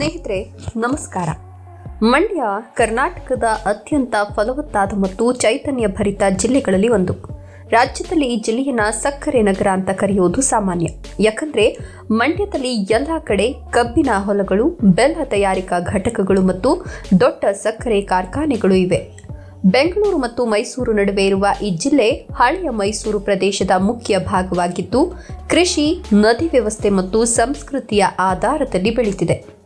ಸ್ನೇಹಿತರೆ, ನಮಸ್ಕಾರ. ಮಂಡ್ಯ, ಕರ್ನಾಟಕದ ಅತ್ಯಂತ ಫಲವತ್ತಾದ ಮತ್ತು ಚೈತನ್ಯ ಭರಿತ ಜಿಲ್ಲೆಗಳಲ್ಲಿ ಒಂದು. ರಾಜ್ಯದಲ್ಲಿ ಈ ಜಿಲ್ಲೆಯನ್ನ ಸಕ್ಕರೆ ನಗರ ಅಂತ ಕರೆಯುವುದು ಸಾಮಾನ್ಯ. ಯಾಕಂದ್ರೆ, ಮಂಡ್ಯದಲ್ಲಿ ಎಲ್ಲ ಕಡೆ ಕಬ್ಬಿನ ಹೊಲಗಳು, ಬೆಲ್ಲ ತಯಾರಿಕಾ ಘಟಕಗಳು ಮತ್ತು ದೊಡ್ಡ ಸಕ್ಕರೆ ಕಾರ್ಖಾನೆಗಳು ಇವೆ. ಬೆಂಗಳೂರು ಮತ್ತು ಮೈಸೂರು ನಡುವೆ ಇರುವ ಈ ಜಿಲ್ಲೆ ಹಳೆಯ ಮೈಸೂರು ಪ್ರದೇಶದ ಮುಖ್ಯ ಭಾಗವಾಗಿದ್ದು, ಕೃಷಿ, ನದಿ ವ್ಯವಸ್ಥೆ ಮತ್ತು ಸಂಸ್ಕೃತಿಯ ಆಧಾರದಲ್ಲಿ ಬೆಳೀತಿದೆ.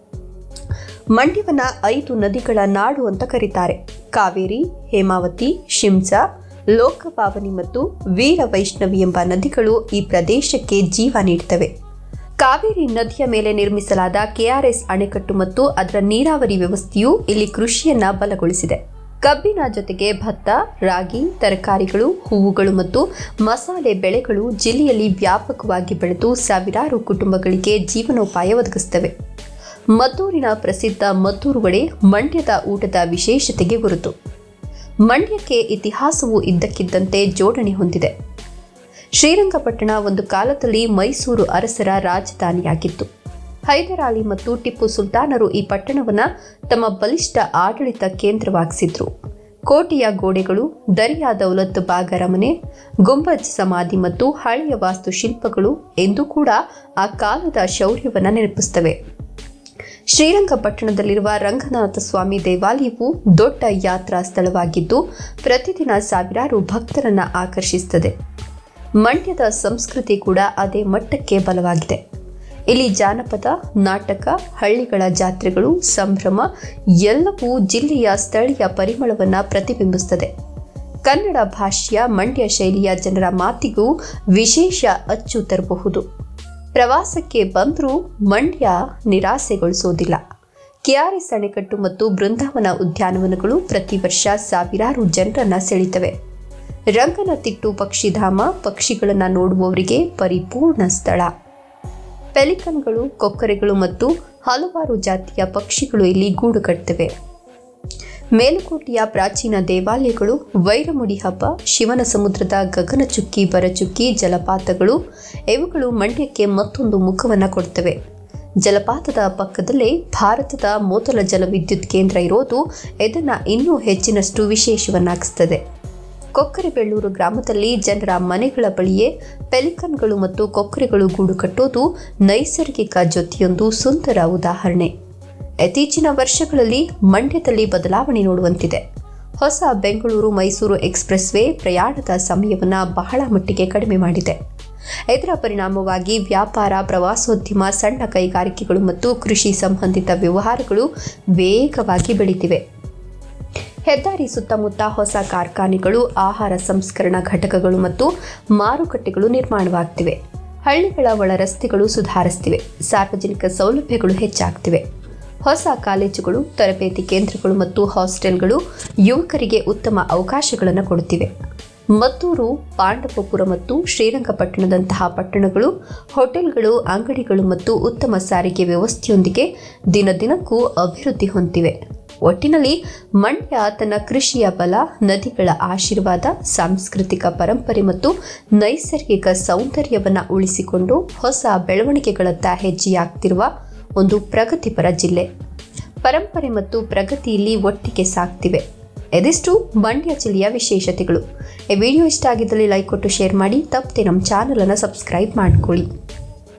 ಮಂಡ್ಯವನ್ನ ಐದು ನದಿಗಳ ನಾಡು ಅಂತ ಕರೀತಾರೆ. ಕಾವೇರಿ, ಹೇಮಾವತಿ ಶಿಂಸಾ ಲೋಕಪಾವನಿ ಮತ್ತು ವೀರ ವೈಷ್ಣವಿ ಎಂಬ ನದಿಗಳು ಈ ಪ್ರದೇಶಕ್ಕೆ ಜೀವ ನೀಡುತ್ತವೆ ಕಾವೇರಿ ನದಿಯ ಮೇಲೆ ನಿರ್ಮಿಸಲಾದ ಕೆಆರ್ಎಸ್ ಅಣೆಕಟ್ಟು ಮತ್ತು ಅದರ ನೀರಾವರಿ ವ್ಯವಸ್ಥೆಯು ಇಲ್ಲಿ ಕೃಷಿಯನ್ನ ಬಲಗೊಳಿಸಿದೆ. ಕಬ್ಬಿನ ಜೊತೆಗೆ ಭತ್ತ, ರಾಗಿ, ತರಕಾರಿಗಳು, ಹೂವುಗಳು ಮತ್ತು ಮಸಾಲೆ ಬೆಳೆಗಳು ಜಿಲ್ಲೆಯಲ್ಲಿ ವ್ಯಾಪಕವಾಗಿ ಬೆಳೆದು ಸಾವಿರಾರು ಕುಟುಂಬಗಳಿಗೆ ಜೀವನೋಪಾಯ ಒದಗಿಸುತ್ತವೆ ಮದ್ದೂರಿನ ಪ್ರಸಿದ್ಧ ಮದ್ದೂರು ವಡೆ ಮಂಡ್ಯದ ಊಟದ ವಿಶೇಷತೆಗೆ ಗುರುತು. ಮಂಡ್ಯಕ್ಕೆ ಇತಿಹಾಸವು ಇದ್ದಕ್ಕಿದ್ದಂತೆ ಜೋಡಣೆ ಹೊಂದಿದೆ. ಶ್ರೀರಂಗಪಟ್ಟಣ ಒಂದು ಕಾಲದಲ್ಲಿ ಮೈಸೂರು ಅರಸರ ರಾಜಧಾನಿಯಾಗಿತ್ತು. ಹೈದರಾಲಿ ಮತ್ತು ಟಿಪ್ಪು ಸುಲ್ತಾನರು ಈ ಪಟ್ಟಣವನ್ನು ತಮ್ಮ ಬಲಿಷ್ಠ ಆಡಳಿತ ಕೇಂದ್ರವಾಗಿಸಿದ್ರು. ಕೋಟೆಯ ಗೋಡೆಗಳು, ದರಿಯಾ ದೌಲತ್ ಬಾಗರಮನೆ ಗುಂಬಜ್ ಸಮಾಧಿ ಮತ್ತು ಹಳೆಯ ವಾಸ್ತುಶಿಲ್ಪಗಳು ಎಂದು ಕೂಡ ಆ ಕಾಲದ ಶೌರ್ಯವನ್ನು ನೆನಪಿಸುತ್ತವೆ ಶ್ರೀರಂಗಪಟ್ಟಣದಲ್ಲಿರುವ ರಂಗನಾಥ ಸ್ವಾಮಿ ದೇವಾಲಯವು ದೊಡ್ಡ ಯಾತ್ರಾ ಸ್ಥಳವಾಗಿದ್ದು, ಪ್ರತಿದಿನ ಸಾವಿರಾರು ಭಕ್ತರನ್ನ ಆಕರ್ಷಿಸುತ್ತದೆ. ಮಂಡ್ಯದ ಸಂಸ್ಕೃತಿ ಕೂಡ ಅದೇ ಮಟ್ಟಕ್ಕೆ ಬಲವಾಗಿದೆ. ಇಲ್ಲಿ ಜಾನಪದ, ನಾಟಕ, ಹಳ್ಳಿಗಳ ಜಾತ್ರೆಗಳು, ಸಂಭ್ರಮ ಎಲ್ಲವೂ ಜಿಲ್ಲೆಯ ಸ್ಥಳೀಯ ಪರಿಮಳವನ್ನು ಪ್ರತಿಬಿಂಬಿಸುತ್ತದೆ. ಕನ್ನಡ ಭಾಷೆಯ ಮಂಡ್ಯ ಶೈಲಿಯ ಜನರ ಮಾತಿಗೂ ವಿಶೇಷ ಅಚ್ಚು ತರಬಹುದು. ಪ್ರವಾಸಕ್ಕೆ ಬಂದರೂ ಮಂಡ್ಯ ನಿರಾಸೆಗೊಳಿಸೋದಿಲ್ಲ. ಕೆಆರ್ಎಸ್ ಅಣೆಕಟ್ಟು ಮತ್ತು ಬೃಂದಾವನ ಉದ್ಯಾನವನಗಳು ಪ್ರತಿ ವರ್ಷ ಸಾವಿರಾರು ಜನರನ್ನು ಸೆಳೀತವೆ. ರಂಗನತಿಟ್ಟು ಪಕ್ಷಿಧಾಮ ಪಕ್ಷಿಗಳನ್ನು ನೋಡುವವರಿಗೆ ಪರಿಪೂರ್ಣ ಸ್ಥಳ. ಪೆಲಿಕನ್ಗಳು, ಕೊಕ್ಕರೆಗಳು ಮತ್ತು ಹಲವಾರು ಜಾತಿಯ ಪಕ್ಷಿಗಳು ಇಲ್ಲಿ ಗೂಡು ಕಟ್ತವೆ. ಮೇಲುಕೋಟೆಯ ಪ್ರಾಚೀನ ದೇವಾಲಯಗಳು ವೈರಮುಡಿ ಹಬ್ಬ ಶಿವನ ಸಮುದ್ರದ ಗಗನಚುಕ್ಕಿ ಬರಚುಕ್ಕಿ ಜಲಪಾತಗಳು, ಇವುಗಳು ಮಂಡ್ಯಕ್ಕೆ ಮತ್ತೊಂದು ಮುಖವನ್ನು ಕೊಡ್ತವೆ. ಜಲಪಾತದ ಪಕ್ಕದಲ್ಲೇ ಭಾರತದ ಮೊದಲ ಜಲವಿದ್ಯುತ್ ಕೇಂದ್ರ ಇರೋದು ಇದನ್ನು ಇನ್ನೂ ಹೆಚ್ಚಿನಷ್ಟು ವಿಶೇಷವನ್ನಾಗಿಸ್ತದೆ. ಕೊಕ್ಕರೆಬೆಳ್ಳೂರು ಗ್ರಾಮದಲ್ಲಿ ಜನರ ಮನೆಗಳ ಬಳಿಯೇ ಪೆಲಿಕನ್ಗಳು ಮತ್ತು ಕೊಕ್ಕರೆಗಳು ಗೂಡು ಕಟ್ಟೋದು ನೈಸರ್ಗಿಕ ಜೊತೆಯೊಂದು ಸುಂದರ ಉದಾಹರಣೆ. ಇತ್ತೀಚಿನ ವರ್ಷಗಳಲ್ಲಿ ಮಂಡ್ಯದಲ್ಲಿ ಬದಲಾವಣೆ ನೋಡುವಂತಿದೆ. ಹೊಸ ಬೆಂಗಳೂರು ಮೈಸೂರು ಎಕ್ಸ್ಪ್ರೆಸ್ ವೇ ಪ್ರಯಾಣದ ಸಮಯವನ್ನು ಬಹಳ ಮಟ್ಟಿಗೆ ಕಡಿಮೆ ಮಾಡಿದೆ. ಇದರ ಪರಿಣಾಮವಾಗಿ ವ್ಯಾಪಾರ, ಪ್ರವಾಸೋದ್ಯಮ, ಸಣ್ಣ ಕೈಗಾರಿಕೆಗಳು ಮತ್ತು ಕೃಷಿ ಸಂಬಂಧಿತ ವ್ಯವಹಾರಗಳು ವೇಗವಾಗಿ ಬೆಳೀತಿವೆ. ಹೆದ್ದಾರಿ ಸುತ್ತಮುತ್ತ ಹೊಸ ಕಾರ್ಖಾನೆಗಳು, ಆಹಾರ ಸಂಸ್ಕರಣಾ ಘಟಕಗಳು ಮತ್ತು ಮಾರುಕಟ್ಟೆಗಳು ನಿರ್ಮಾಣವಾಗ್ತಿವೆ. ಹಳ್ಳಿಗಳ ಒಳ ರಸ್ತೆಗಳು ಸುಧಾರಿಸ್ತಿವೆ. ಸಾರ್ವಜನಿಕ ಸೌಲಭ್ಯಗಳು ಹೆಚ್ಚಾಗ್ತಿವೆ. ಹೊಸ ಕಾಲೇಜುಗಳು, ತರಬೇತಿ ಕೇಂದ್ರಗಳು ಮತ್ತು ಹಾಸ್ಟೆಲ್ಗಳು ಯುವಕರಿಗೆ ಉತ್ತಮ ಅವಕಾಶಗಳನ್ನು ಕೊಡುತ್ತಿವೆ. ಮತ್ತೂರು ಪಾಂಡವಪುರ ಮತ್ತು ಶ್ರೀರಂಗಪಟ್ಟಣದಂತಹ ಪಟ್ಟಣಗಳು ಹೋಟೆಲ್ಗಳು, ಅಂಗಡಿಗಳು ಮತ್ತು ಉತ್ತಮ ಸಾರಿಗೆ ವ್ಯವಸ್ಥೆಯೊಂದಿಗೆ ದಿನದಿನಕ್ಕೂ ಅಭಿವೃದ್ಧಿ ಹೊಂದಿವೆ. ಒಟ್ಟಿನಲ್ಲಿ ಮಂಡ್ಯ ತನ್ನ ಕೃಷಿಯ ಬಲ, ನದಿಗಳ ಆಶೀರ್ವಾದ, ಸಾಂಸ್ಕೃತಿಕ ಪರಂಪರೆ ಮತ್ತು ನೈಸರ್ಗಿಕ ಸೌಂದರ್ಯವನ್ನು ಉಳಿಸಿಕೊಂಡು ಹೊಸ ಬೆಳವಣಿಗೆಗಳತ್ತ ಹೆಜ್ಜೆಯಾಗ್ತಿರುವ ಒಂದು ಪ್ರಗತಿಪರ ಜಿಲ್ಲೆ. ಪರಂಪರೆ ಮತ್ತು ಪ್ರಗತಿಯಲ್ಲಿ ಒಟ್ಟಿಗೆ ಸಾಕ್ತಿವೆ. ಎದಿಷ್ಟು ಮಂಡ್ಯ ಜಿಲ್ಲೆಯ ವಿಶೇಷತೆಗಳು. ಈ ವಿಡಿಯೋ ಇಷ್ಟ ಆಗಿದ್ದಲ್ಲಿ ಲೈಕ್ ಕೊಟ್ಟು ಶೇರ್ ಮಾಡಿ. ತಪ್ಪದೆ ನಮ್ಮ ಚಾನಲನ್ನು ಸಬ್ಸ್ಕ್ರೈಬ್ ಮಾಡ್ಕೊಳ್ಳಿ.